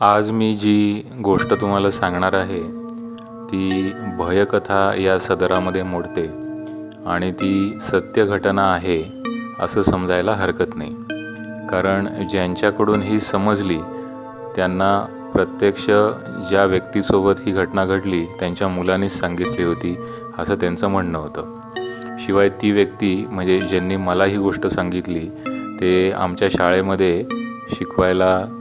आज मी जी गोष्ट तुम्हाला सांगणार आहे ती भयकथा या सदरामध्ये मोडते आणि ती सत्य घटना आहे असं समजायला हरकत नाही. कारण ज्यांच्याकडून ही समजली त्यांना प्रत्यक्ष ज्या व्यक्तीसोबत ही घटना घडली त्यांच्या मुलांनीच सांगितली होती असं त्यांचं म्हणणं होतं. शिवाय ती व्यक्ती म्हणजे ज्यांनी मला ही गोष्ट सांगितली ते आमच्या शाळेमध्ये शिकवायला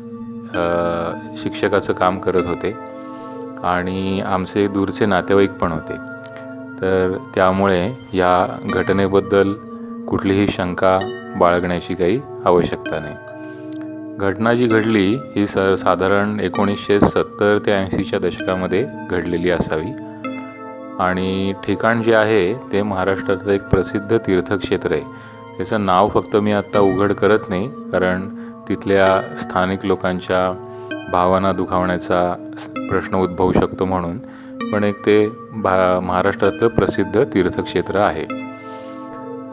शिक्षकाचं काम करत होते. आणि आमचे दूरचे नातेवाईक पण होते. तर त्यामुळे या घटनेबद्दल कुठलीही शंका बाळगण्याची काही आवश्यकता नाही. घटना जी घडली ही स साधारण एकोणीसशे सत्तर ते ऐंशीच्या दशकामध्ये घडलेली असावी. आणि ठिकाण जे आहे ते महाराष्ट्रातलं एक प्रसिद्ध तीर्थक्षेत्र आहे. त्याचं नाव फक्त मी आत्ता उघड करत नाही कारण तिथल्या स्थानिक लोकांच्या भावना दुखावण्याचा प्रश्न उद्भवू शकतो म्हणून पण एक ते भा महाराष्ट्रातलं प्रसिद्ध तीर्थक्षेत्र आहे.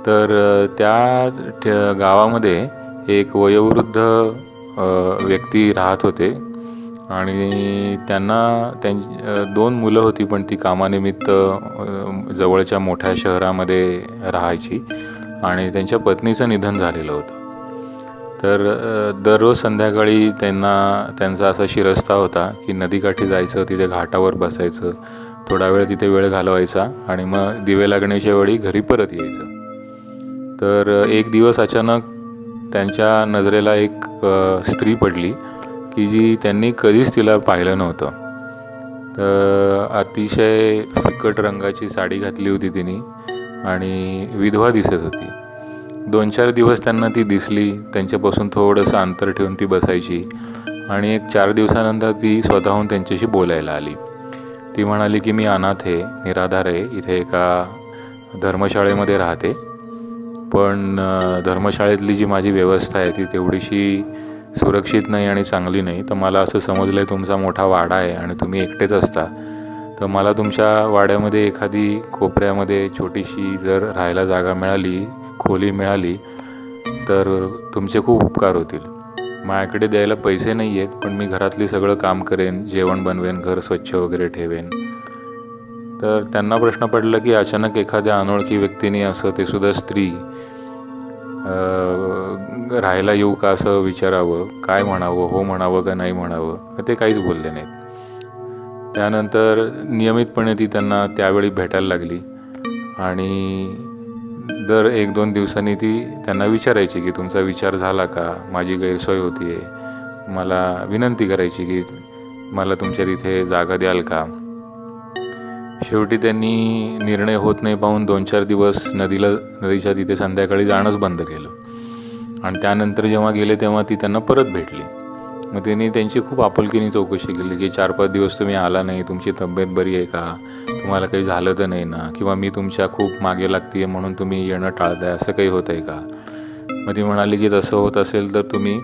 तर त्या ठ- गावामध्ये एक वयोवृद्ध व्यक्ती राहत होते आणि त्यांना त्यां दोन मुलं होती पण ती कामानिमित्त जवळच्या मोठ्या शहरामध्ये राहायची आणि त्यांच्या पत्नीचं निधन झालेलं होतं. तर दररोज संध्याकाळी त्यांना त्यांचा असा शिरस्ता होता की नदीकाठी जायचं तिथे घाटावर बसायचं थोडा वेळ तिथे वेळ घालवायचा आणि मग दिवे लागण्याच्या वेळी घरी परत यायचं. तर एक दिवस अचानक त्यांच्या नजरेला एक स्त्री पडली की जी त्यांनी कधीच तिला पाहिलं नव्हतं. तर अतिशय फिकट रंगाची साडी घातली होती तिने आणि विधवा दिसत होती. दोन चार दिवस त्यांना ती दिसली त्यांच्यापासून थोडंसं अंतर ठेवून ती बसायची आणि एक चार दिवसानंतर ती स्वतःहून त्यांच्याशी बोलायला आली. ती म्हणाली की मी अनाथ आहे निराधार आहे इथे एका धर्मशाळेमध्ये राहते. पण धर्मशाळेतली जी माझी व्यवस्था आहे ती तेवढीशी सुरक्षित नाही आणि चांगली नाही. तर मला असं समजलं आहे तुमचा मोठा वाडा आहे आणि तुम्ही एकटेच असता. तर मला तुमच्या वाड्यामध्ये एखादी कोपऱ्यामध्ये छोटीशी जर राहायला जागा मिळाली खोली मिळाली तर तुमचे खूप उपकार होतील. माझ्याकडे द्यायला पैसे नाही आहेत पण मी घरातली सगळं काम करेन जेवण बनवेन घर स्वच्छ वगैरे ठेवेन. तर त्यांना प्रश्न पडला की अचानक एखाद्या अनोळखी व्यक्तीने असं ते सुद्धा स्त्री राहायला येऊ का असं विचारावं काय म्हणावं हो म्हणावं का नाही म्हणावं ते काहीच बोलले नाहीत. त्यानंतर नियमितपणे ती त्यांना त्यावेळी भेटायला लागली आणि दर एक दोन दिवसांनी ती त्यांना विचारायची की तुमचा विचार झाला का? माझी गैरसोय होती आहे मला विनंती करायची की मला तुमच्या तिथे जागा द्याल का? शेवटी त्यांनी निर्णय होत नाही पाहून दोन चार दिवस नदीला नदीच्या तिथे संध्याकाळी जाणंच बंद केलं. आणि त्यानंतर जेव्हा गेले तेव्हा ती त्यांना परत भेटली. मग त्यांनी त्यांची खूप आपुलकीने चौकशी केली की चार पाच दिवस तुम्ही आला नाही तुमची तब्येत बरी आहे का? तुम्हाला काही झालं तर नाही ना? किंवा मी तुमच्या खूप मागे लागते आहे म्हणून तुम्ही येणं टाळताय असं काही होतं आहे का? मग ती म्हणाली की तसं होत असेल तर तुम्ही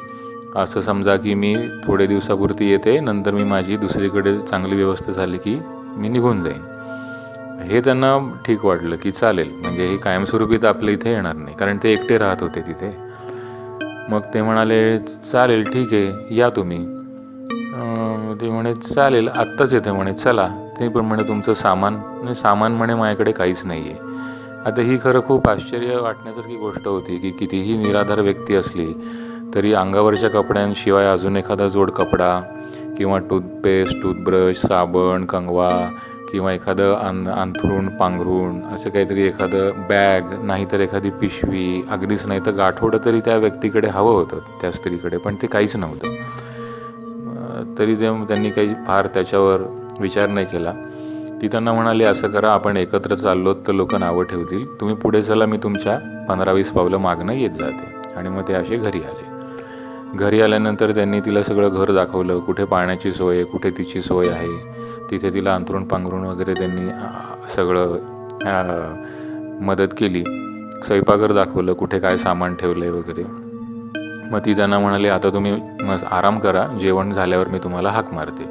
असं समजा की मी थोडे दिवसापुरती येते नंतर मी माझी दुसरीकडे चांगली व्यवस्था झाली की मी निघून जाईन. हे त्यांना ठीक वाटलं की चालेल. म्हणजे हे कायमस्वरूपी तर आपल्या इथे येणार नाही कारण ते एकटे राहत होते तिथे. मग ते म्हणाले चालेल ठीक आहे या तुम्ही. ते म्हणे चालेल आत्ताच येते म्हणे चला. ते पण म्हणे तुमचं सामान. म्हणजे सामान म्हणे माझ्याकडे काहीच नाही आहे आता ही खरं खूप आश्चर्य वाटण्यासारखी गोष्ट होती की कितीही निराधार व्यक्ती असली तरी अंगावरच्या कपड्यांशिवाय अजून एखादा जोड कपडा किंवा टूथपेस्ट टूथब्रश साबण कंगवा किंवा एखादं आन अंथरूण पांघरूण असं काहीतरी एखादं बॅग नाहीतर एखादी पिशवी अगदीच नाही तर गाठोडं तरी त्या व्यक्तीकडे हवं होतं त्या स्त्रीकडे पण ते काहीच नव्हतं. तरी जे त्यांनी काही फार त्याच्यावर विचार नाही केला. ती त्यांना म्हणाली असं करा आपण एकत्र चाललो तर लोक नावं ठेवतील. तुम्ही पुढे चला मी तुमच्या पंधरा वीस पावलं मागणं येत जाते. आणि मग ते असे घरी आले. घरी आल्यानंतर त्यांनी तिला सगळं घर दाखवलं कुठे पाण्याची सोय आहे कुठे तिची सोय आहे. तिथे तिला अंथरूण पांघरून वगैरे त्यांनी सगळं मदत केली. स्वयंपाकघर दाखवलं कुठे काय सामान ठेवलं आहे वगैरे. मग ती त्यांना म्हणाली आता तुम्ही मस् आराम करा जेवण झाल्यावर मी तुम्हाला हाक मारते.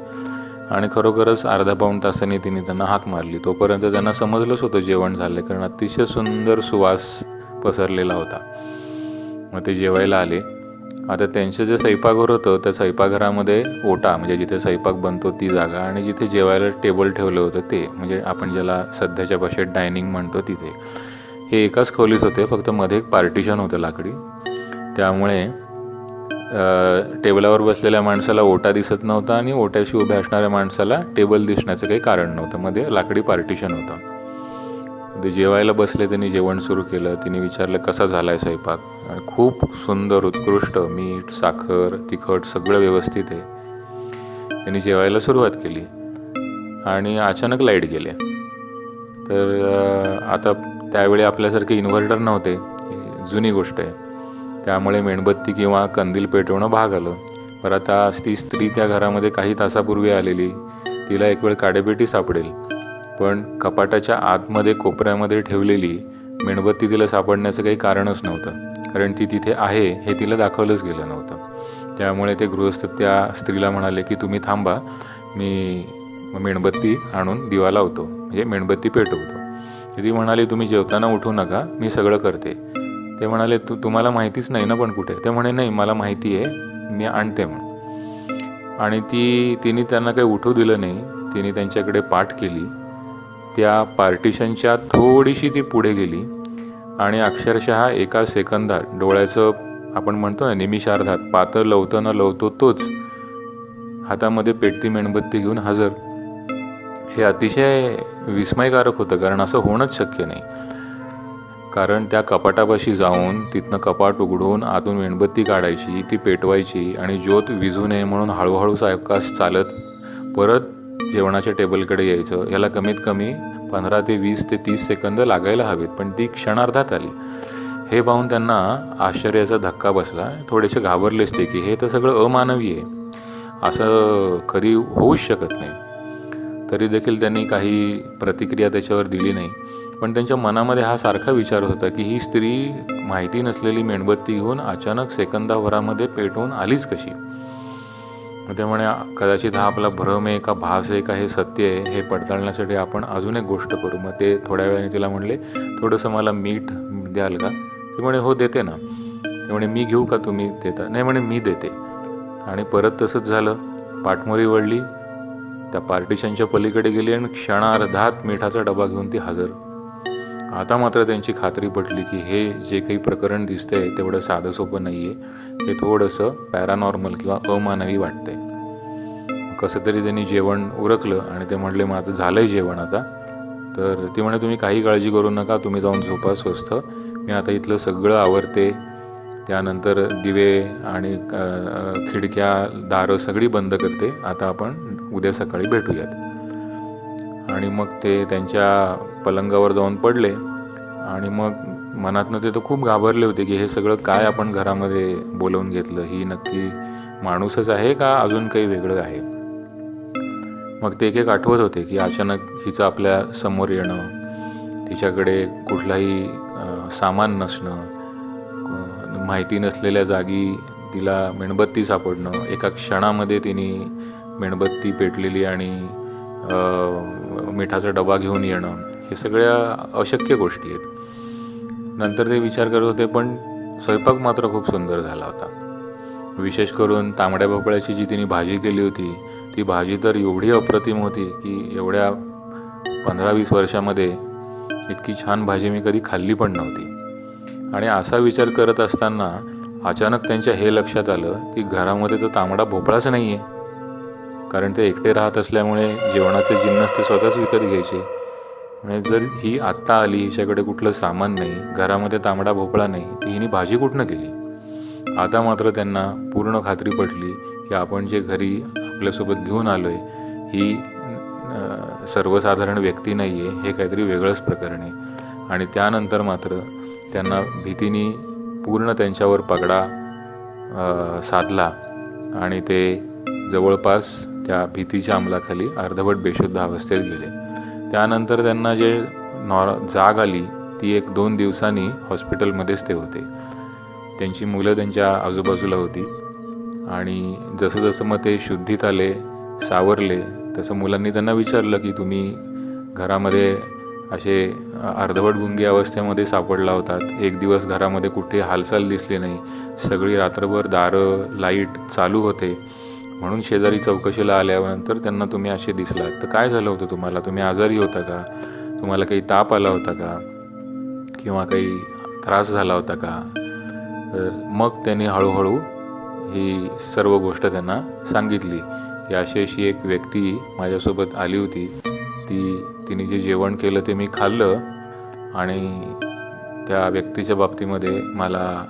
आणि खरोखरच अर्धा पाऊण तासांनी तिने त्यांना हाक मारली. तोपर्यंत त्यांना समजलंच होतं जेवण झालं कारण अतिशय सुंदर सुवास पसरलेला होता. मग ते जेवायला आले. आता त्यांचं जे स्वयंपाकघर होतं त्या स्वयंपाकघरामध्ये ओटा म्हणजे जिथे स्वयंपाक बनतो ती जागा आणि जिथे जेवायला टेबल ठेवलं होतं ते म्हणजे आपण ज्याला सध्याच्या भाषेत डायनिंग म्हणतो तिथे. हे एकाच खोलीत होते फक्त मध्ये एक पार्टिशन होतं लाकडी. त्यामुळे टेबलावर बसलेल्या माणसाला ओटा दिसत नव्हता आणि ओट्याशी उभ्या असणाऱ्या माणसाला टेबल दिसण्याचं काही कारण नव्हतं. मध्ये लाकडी पार्टिशन होतं. ते जेवायला बसले त्यांनी जेवण सुरू केलं. तिने विचारलं कसा झाला आहे स्वयंपाक? आणि खूप सुंदर उत्कृष्ट. मीठ साखर तिखट सगळं व्यवस्थित आहे. त्यांनी जेवायला सुरुवात केली आणि अचानक लाइट गेले तर आता त्यावेळी आपल्यासारखे इन्व्हर्टर नव्हते. जुनी गोष्ट आहे. त्यामुळे मेणबत्ती किंवा कंदील पेटवणं भाग आलं. पर आता ती स्त्री त्या घरामध्ये काही तासापूर्वी आलेली. तिला एक वेळ काडेपेटी सापडेल. पण कपाटाच्या आतमध्ये कोपऱ्यामध्ये ठेवलेली मेणबत्ती तिला सापडण्याचं काही कारणच नव्हतं. कारण ती तिथे आहे हे तिला दाखवलंच गेलं नव्हतं. त्यामुळे ते गृहस्थ त्या स्त्रीला म्हणाले की तुम्ही थांबा. मी मेणबत्ती आणून दिवा लावतो. म्हणजे मेणबत्ती पेटवतो. ती म्हणाली तुम्ही जेवताना उठू नका. मी सगळं करते. ते म्हणाले तू तुम्हाला माहितीच नाही ना पण कुठे? ते म्हणे नाही मला माहिती आहे. मी आणते म्हणून. आणि ती तिने त्यांना काही उठू दिलं नाही. तिने त्यांच्याकडे पाठ केली. त्या पार्टिशनच्या थोडीशी ती पुढे गेली. आणि अक्षरशः एका सेकंदात डोळ्याचं आपण म्हणतो ना निमिषार्धात पातळ लवतं न लवतो तोच हातामध्ये पेटती मेणबत्ती घेऊन हजर. हे अतिशय विस्मयकारक होतं कारण असं होणंच शक्य नाही. कारण त्या कपाटापाशी जाऊन तिथनं कपाट उघडून आतून मेणबत्ती काढायची ती पेटवायची आणि ज्योत विझू नये म्हणून हळूहळू सावकाश चालत परत जेवणाच्या टेबलकडे यायचं. याला कमीत कमी पंधरा ते वीस ते तीस सेकंद लागायला हवेत पण ती क्षणार्धात आली. हे पाहून त्यांना आश्चर्याचा धक्का बसला. थोडेसे घाबरलेच ते की हे तर सगळं अमानवी आहे. असं कधी होऊच शकत नाही. तरी देखील त्यांनी काही प्रतिक्रिया त्याच्यावर दिली नाही. पण त्यांच्या मनामध्ये हा सारखा विचार होता की ही स्त्री माहिती नसलेली मेणबत्ती घेऊन अचानक सेकंदाभरामध्ये पेटवून आलीच कशी? मग ते म्हणे कदाचित हा आपला भ्रम आहे का भास आहे का हे सत्य आहे हे पडताळण्यासाठी आपण अजून एक गोष्ट करू. मग ते थोड्या वेळाने तिला म्हणले थोडंसं मला मीठ द्याल का? ते म्हणे हो देते ना. ते म्हणे मी घेऊ का तुम्ही देता? नाही म्हणे मी देते. आणि परत तसंच झालं. पाठमोरी वळली त्या पार्टिशनच्या पलीकडे गेली आणि क्षणार्धात मिठाचा डबा घेऊन ती हजर. आता मात्र त्यांची खात्री पटली की हे जे काही प्रकरण दिसतंय तेवढं साधं सोपं नाही आहे हे थोडंसं पॅरानॉर्मल किंवा अमानवी वाटतंय. कसं तरी त्यांनी जेवण उरकलं आणि ते म्हणले मग आता झालं आहे जेवण आता. तर ती म्हणे तुम्ही काही काळजी करू नका तुम्ही जाऊन झोपा स्वस्थ. मी आता इथलं सगळं आवरते. त्यानंतर दिवे आणि खिडक्या दारं सगळी बंद करते. आता आपण उद्या सकाळी भेटूयात. आणि मग ते त्यांच्या पलंगावर जाऊन पडले. आणि मग मनातनं ते तर खूप घाबरले होते की हे सगळं काय आपण घरामध्ये बोलवून घेतलं? ही नक्की माणूसच आहे का अजून काही वेगळं आहे? मग ते एक एक आठवत होते की अचानक हिचं आपल्यासमोर येणं तिच्याकडे कुठलाही सामान नसणं माहिती नसलेल्या जागी तिला मेणबत्ती सापडणं एका क्षणामध्ये तिने मेणबत्ती पेटलेली आणि मिठाचा डबा घेऊन येणं हे सगळ्या अशक्य गोष्टी आहेत. नंतर ते विचार करत होते पण स्वयंपाक मात्र खूप सुंदर झाला होता. विशेष करून तांबड्या भोपळ्याची जी तिने भाजी केली होती ती भाजी तर एवढी अप्रतिम होती की एवढ्या पंधरा वीस वर्षामध्ये इतकी छान भाजी मी कधी खाल्ली पण नव्हती. आणि असा विचार करत असताना अचानक त्यांच्या हे लक्षात आलं की घरामध्ये तो तांबडा भोपळाच नाही आहे कारण ते एकटे राहत असल्यामुळे जेवणाचे जिन्नस ते स्वतःच विकत घ्यायचे. म्हणजे जर ही आत्ता आली हिच्याकडे कुठलं सामान नाही घरामध्ये तांबडा भोपळा नाही ती हिने भाजी कुठनं केली? आता मात्र त्यांना पूर्ण खात्री पटली की आपण जे घरी आपल्यासोबत घेऊन आलो आहे ही सर्वसाधारण व्यक्ती नाही आहे हे काहीतरी वेगळंच प्रकरण आहे. आणि त्यानंतर मात्र त्यांना भीतीने पूर्ण त्यांच्यावर पगडा साधला आणि ते जवळपास त्या भीतीच्या अंमलाखाली अर्धवट बेशुद्ध अवस्थेत गेले. त्यानंतर त्यांना जे नॉर जाग आली ती एक दोन दिवसांनी हॉस्पिटलमध्येच ते होते. त्यांची मुलं त्यांच्या आजूबाजूला होती. आणि जसं जसं मग ते शुद्धीत आले सावरले तसं मुलांनी त्यांना विचारलं की तुम्ही घरामध्ये असे अर्धवट गुंगी अवस्थेमध्ये सापडला होतात. एक दिवस घरामध्ये कुठे हालचाल दिसली नाही. सगळी रात्रभर दारं लाइट चालू होते. म्हणून शेजारी चौकशीला आल्यानंतर त्यांना तुम्ही असे दिसलात. तर काय झालं होतं तुम्हाला? तुम्ही आजारी होता का? तुम्हाला काही ताप आला होता का? किंवा काही त्रास झाला होता का? तर मग त्यांनी हळूहळू ही सर्व गोष्ट त्यांना सांगितली. की अशी अशी एक व्यक्ती माझ्यासोबत आली होती. ती तिने जे जेवण केलं ते मी खाल्लं आणि त्या व्यक्तीच्या बाबतीमध्ये मला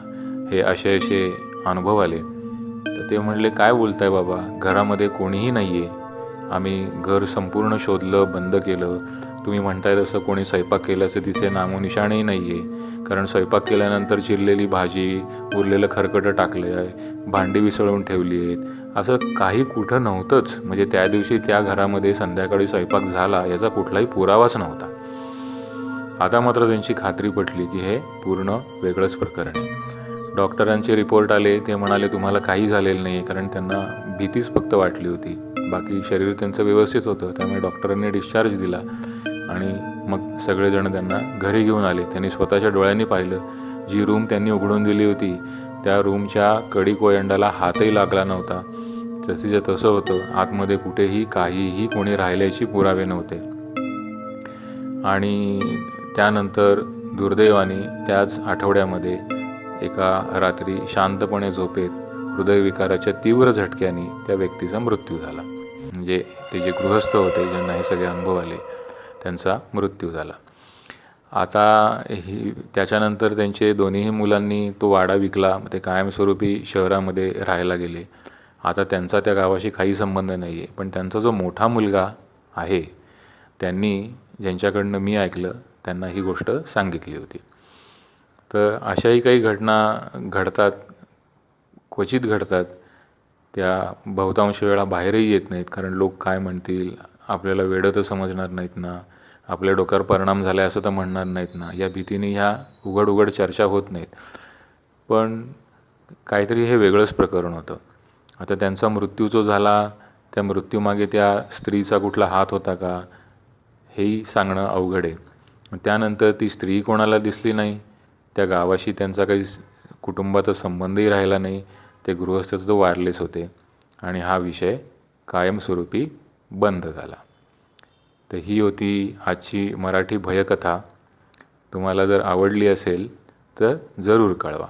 हे असे असे अनुभव आले. तर ते म्हणले काय बोलताय बाबा? घरामध्ये कोणीही नाही आहे आम्ही घर संपूर्ण शोधलं बंद केलं. तुम्ही म्हणताय तसं कोणी स्वयंपाक केल्याचं तिथे नामोनिशाणही नाही आहे कारण स्वयंपाक केल्यानंतर चिरलेली भाजी उरलेलं खरकटं टाकलं आहे भांडी विसळून ठेवली आहेत असं काही कुठं नव्हतंच. म्हणजे त्या दिवशी त्या घरामध्ये संध्याकाळी स्वयंपाक झाला याचा कुठलाही पुरावाच नव्हता. आता मात्र त्यांची खात्री पटली की हे पूर्ण वेगळंच प्रकरण आहे. डॉक्टरांचे रिपोर्ट आले ते म्हणाले तुम्हाला काही झालेलं नाही कारण त्यांना भीतीच फक्त वाटली होती. बाकी शरीर त्यांचं व्यवस्थित होतं त्यामुळे डॉक्टरांनी डिस्चार्ज दिला. आणि मग सगळेजण त्यांना घरी घेऊन आले. त्यांनी स्वतःच्या डोळ्यांनी पाहिलं. जी रूम त्यांनी उघडून दिली होती त्या रूमच्या कडी कोयंडाला हातही लागला नव्हता. जसेच्या तसं होतं आतमध्ये कुठेही काहीही कोणी राहिल्याची पुरावे नव्हते. आणि त्यानंतर दुर्दैवाने त्याच आठवड्यामध्ये एका रात्री शांतपणे झोपेत हृदयविकाराच्या तीव्र झटक्याने त्या व्यक्तीचा मृत्यू झाला. म्हणजे ते जे गृहस्थ होते ज्यांना हे सगळे अनुभव आले त्यांचा मृत्यू झाला. आता ही त्याच्यानंतर त्यांचे दोन्हीही मुलांनी तो वाडा विकला ते कायमस्वरूपी शहरामध्ये राहायला गेले. आता त्यांचा त्या गावाशी काही संबंध नाही आहे पण त्यांचा जो मोठा मुलगा आहे त्यांनी ज्यांच्याकडनं मी ऐकलं त्यांना ही गोष्ट सांगितली होती. तर अशाही काही घटना घडतात क्वचित घडतात. त्या बहुतांश वेळा बाहेरही येत नाहीत कारण लोक काय म्हणतील आपल्याला वेडं तर समजणार नाहीत ना आपल्या डोक्यावर परिणाम झाला असं तर म्हणणार नाहीत ना. या भीतीने ह्या उघड उघड चर्चा होत नाहीत. पण काहीतरी हे वेगळंच प्रकरण होतं. आता त्यांचा मृत्यू जो झाला त्या मृत्यूमागे त्या स्त्रीचा कुठला हात होता का हेही सांगणं अवघड आहे. त्यानंतर ती स्त्री कोणाला दिसली नाही? त्या गावाशी त्यांचा काही कुटुंबाचा संबंधही राहिला नाही. ते गृहस्थ तो वारलेच होते. आणि हा विषय कायमस्वरूपी बंद झाला. तर ही होती आजची मराठी भयकथा. तुम्हाला जर आवडली असेल तर जरूर कळवा.